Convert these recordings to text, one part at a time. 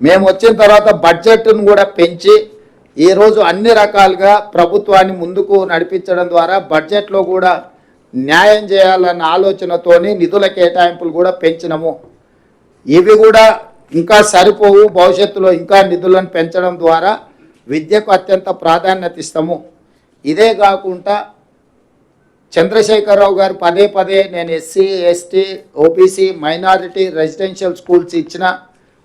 మేము వచ్చిన తర్వాత బడ్జెట్ను కూడా పెంచి ఈరోజు అన్ని రకాలుగా ప్రభుత్వాన్ని ముందుకు నడిపించడం ద్వారా బడ్జెట్లో కూడా న్యాయం చేయాలన్న ఆలోచనతోని నిధుల కేటాయింపులు కూడా పెంచినము. ఇవి కూడా ఇంకా సరిపోవు భవిష్యత్తులో ఇంకా నిధులను పెంచడం ద్వారా విద్యకు అత్యంత ప్రాధాన్యత ఇస్తాము. ఇదే కాకుండా చంద్రశేఖరరావు గారు పదే పదే నేను SC ST OBC minority residential schools ఇచ్చిన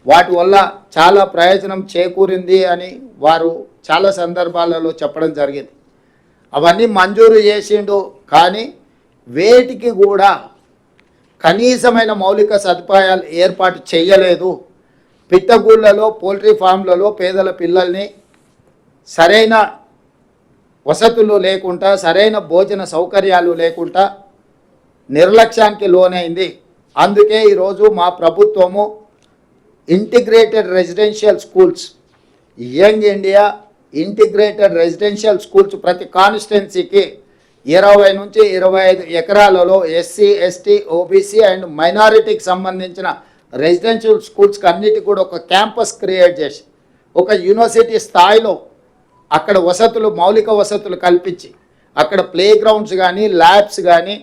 వాటి వల్ల చాలా ప్రయోజనం చేకూరింది అని వారు చాలా సందర్భాలలో చెప్పడం జరిగింది. అవన్నీ మంజూరు చేసిండు కానీ వేటికి కూడా కనీసమైన మౌలిక సదుపాయాలు ఏర్పాటు చేయలేదు. పిట్టగూళ్ళలో పోల్ట్రీ ఫామ్లలో పేదల పిల్లల్ని సరైన వసతులు లేకుండా సరైన భోజన సౌకర్యాలు లేకుండా నిర్లక్ష్యానికి లోనైంది. అందుకే ఈరోజు మా ప్రభుత్వము integrated residential schools young India integrated residential schools ప్రతి కాన్స్టిట్యున్సీకి ఇరవై నుంచి ఇరవై ఐదు ఎకరాలలో ఎస్సీ ఎస్టీ ఓబీసీ అండ్ మైనారిటీకి సంబంధించిన రెసిడెన్షియల్ స్కూల్స్కి అన్నిటి కూడా ఒక క్యాంపస్ క్రియేట్ చేసి ఒక యూనివర్సిటీ స్థాయిలో అక్కడ వసతులు మౌలిక వసతులు కల్పించి అక్కడ ప్లే గ్రౌండ్స్ కానీ ల్యాబ్స్ కానీ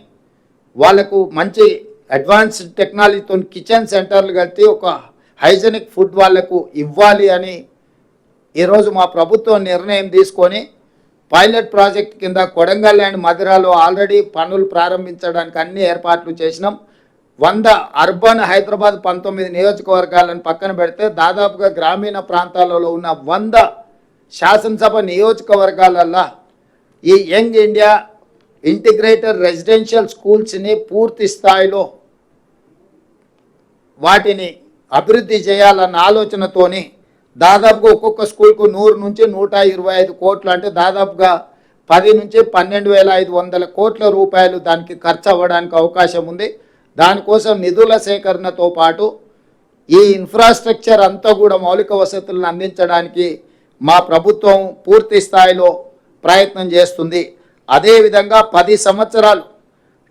వాళ్ళకు మంచి అడ్వాన్స్డ్ టెక్నాలజీతో కిచెన్ సెంటర్లు కట్టి ఒక హైజెనిక్ ఫుడ్ వాళ్ళకు ఇవ్వాలి అని ఈరోజు మా ప్రభుత్వం నిర్ణయం తీసుకొని పైలట్ ప్రాజెక్ట్ కింద కొడంగల్ అండ్ మధురాలో ఆల్రెడీ పనులు ప్రారంభించడానికి అన్ని ఏర్పాట్లు చేసినాం. వంద అర్బన్ హైదరాబాద్ పంతొమ్మిది నియోజకవర్గాలను పక్కన పెడితే దాదాపుగా గ్రామీణ ప్రాంతాలలో ఉన్న వంద శాసనసభ నియోజకవర్గాలల్లో ఈ యంగ్ ఇండియా ఇంటిగ్రేటెడ్ రెసిడెన్షియల్ స్కూల్స్ని పూర్తి స్థాయిలో వాటిని అభివృద్ధి చేయాలన్న ఆలోచనతోని దాదాపుగా ఒక్కొక్క స్కూల్కు నూరు నుంచి నూట ఇరవై ఐదు కోట్లు అంటే దాదాపుగా పది నుంచి పన్నెండు వేల ఐదు వందల కోట్ల రూపాయలు దానికి ఖర్చు అవ్వడానికి అవకాశం ఉంది. దానికోసం నిధుల సేకరణతో పాటు ఈ ఇన్ఫ్రాస్ట్రక్చర్ అంతా కూడా మౌలిక వసతులను అందించడానికి మా ప్రభుత్వం పూర్తి స్థాయిలో ప్రయత్నం చేస్తుంది. అదేవిధంగా పది సంవత్సరాలు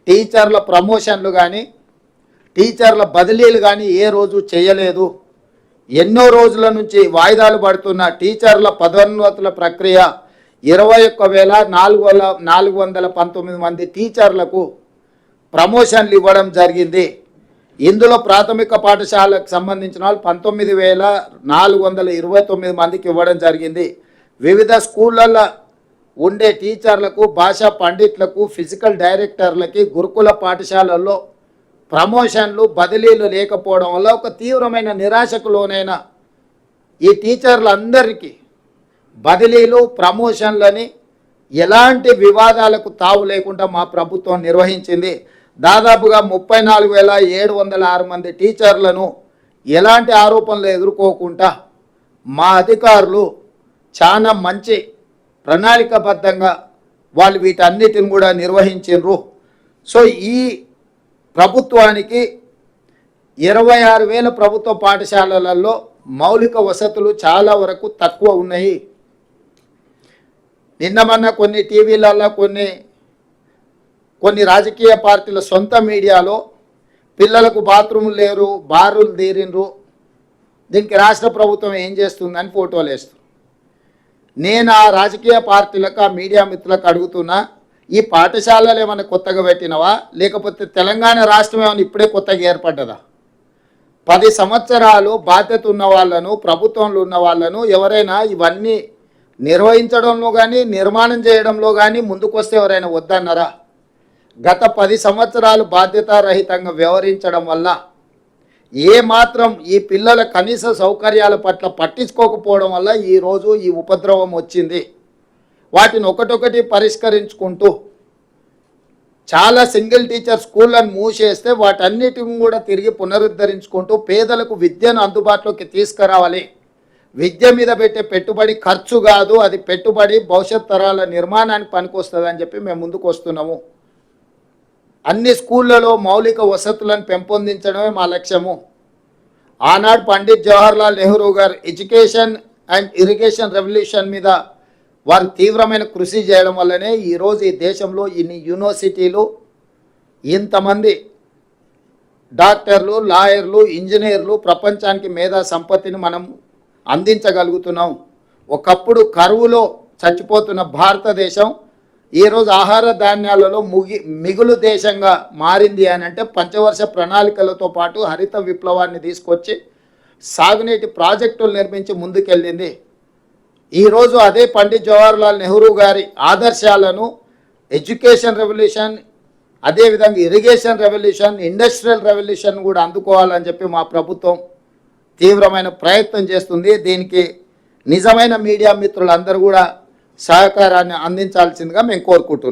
టీచర్ల ప్రమోషన్లు కానీ టీచర్ల బదిలీలు కానీ ఏ రోజు చేయలేదు. ఎన్నో రోజుల నుంచి వాయిదాలు పడుతున్న టీచర్ల పదోన్నతుల ప్రక్రియ ఇరవై ఒక్క వేల నాలుగు వేల నాలుగు వందల పంతొమ్మిది మంది టీచర్లకు ప్రమోషన్లు ఇవ్వడం జరిగింది. ఇందులో ప్రాథమిక పాఠశాలకు సంబంధించిన వాళ్ళు పంతొమ్మిది వేల నాలుగు వందల ఇరవై తొమ్మిది మందికి ఇవ్వడం జరిగింది. వివిధ స్కూళ్ళల్లో ఉండే టీచర్లకు భాషా పండిట్లకు ఫిజికల్ డైరెక్టర్లకి గురుకుల పాఠశాలల్లో ప్రమోషన్లు బదిలీలు లేకపోవడం వల్ల ఒక తీవ్రమైన నిరాశకు లోనైన ఈ టీచర్లందరికీ బదిలీలు ప్రమోషన్లని ఎలాంటి వివాదాలకు తావు లేకుండా మా ప్రభుత్వం నిర్వహించింది. దాదాపుగా ముప్పై నాలుగు వేల ఏడు వందల ఆరు మంది టీచర్లను ఎలాంటి ఆరోపణలు ఎదుర్కోకుండా మా అధికారులు చాలా మంచి ప్రణాళికబద్ధంగా వాళ్ళు వీటన్నిటిని కూడా నిర్వహించారు సో ఈ ప్రభుత్వానికి ఇరవై ఆరు వేల ప్రభుత్వ పాఠశాలలలో మౌలిక వసతులు చాలా వరకు తక్కువ ఉన్నాయి. నిన్నమన్న కొన్ని టీవీలలో కొన్ని కొన్ని రాజకీయ పార్టీల సొంత మీడియాలో పిల్లలకు బాత్రూములు లేరు బారులు తీరిండ్రు. దీనికి రాష్ట్ర ప్రభుత్వం ఏం చేస్తుందని ఫోటోలు వేస్తుంది. నేను ఆ రాజకీయ పార్టీలకు ఆ మీడియా మిత్రులకు అడుగుతున్నా ఈ పాఠశాలలు ఏమైనా కొత్తగా పెట్టినవా? లేకపోతే తెలంగాణ రాష్ట్రం ఏమైనా ఇప్పుడే కొత్తగా ఏర్పడ్డదా? పది సంవత్సరాలు బాధ్యత ఉన్న వాళ్ళను ప్రభుత్వంలో ఉన్న వాళ్ళను ఎవరైనా ఇవన్నీ నిర్వహించడంలో కానీ నిర్మాణం చేయడంలో కానీ ముందుకొస్తే ఎవరైనా వద్దన్నారా? గత పది సంవత్సరాలు బాధ్యతారహితంగా వ్యవహరించడం వల్ల ఏ మాత్రం ఈ పిల్లల కనీస సౌకర్యాల పట్ల పట్టించుకోకపోవడం వల్ల ఈరోజు ఈ ఉపద్రవం వచ్చింది. వాటిని ఒకటొకటి పరిష్కరించుకుంటూ చాలా సింగిల్ టీచర్ స్కూళ్ళను మూసేస్తే వాటన్నిటిని కూడా తిరిగి పునరుద్ధరించుకుంటూ పేదలకు విద్యను అందుబాటులోకి తీసుకురావాలి. విద్య మీద పెట్టే పెట్టుబడి ఖర్చు కాదు అది పెట్టుబడి భవిష్యత్ తరాల నిర్మాణానికి పనికొస్తుంది అని చెప్పి మేము ముందుకు వస్తున్నాము. అన్ని స్కూళ్ళలో మౌలిక వసతులను పెంపొందించడమే మా లక్ష్యము. ఆనాడు పండిత్ జవహర్లాల్ నెహ్రూ గారు ఎడ్యుకేషన్ అండ్ ఇరిగేషన్ రెవల్యూషన్ మీద వారు తీవ్రమైన కృషి చేయడం వల్లనే ఈరోజు ఈ దేశంలో ఇన్ని యూనివర్సిటీలు ఇంతమంది డాక్టర్లు లాయర్లు ఇంజనీర్లు ప్రపంచానికి మేధా సంపత్తిని మనం అందించగలుగుతున్నాం. ఒకప్పుడు కరువులో చచ్చిపోతున్న భారతదేశం ఈరోజు ఆహార ధాన్యాలలో ముగి మిగులు దేశంగా మారింది అని అంటే పంచవర్ష ప్రణాళికలతో పాటు హరిత విప్లవాన్ని తీసుకొచ్చి సాగునీటి ప్రాజెక్టులు నిర్మించి ముందుకెళ్ళింది. ఈరోజు అదే పండిత్ జవహర్లాల్ నెహ్రూ గారి ఆదర్శాలను ఎడ్యుకేషన్ రెవల్యూషన్ అదేవిధంగా ఇరిగేషన్ రెవల్యూషన్ ఇండస్ట్రియల్ రెవల్యూషన్ కూడా అందుకోవాలని చెప్పి మా ప్రభుత్వం తీవ్రమైన ప్రయత్నం చేస్తుంది. దీనికి నిజమైన మీడియా మిత్రులందరూ కూడా సహకారాన్ని అందించాల్సిందిగా మేము కోరుకుంటున్నాం.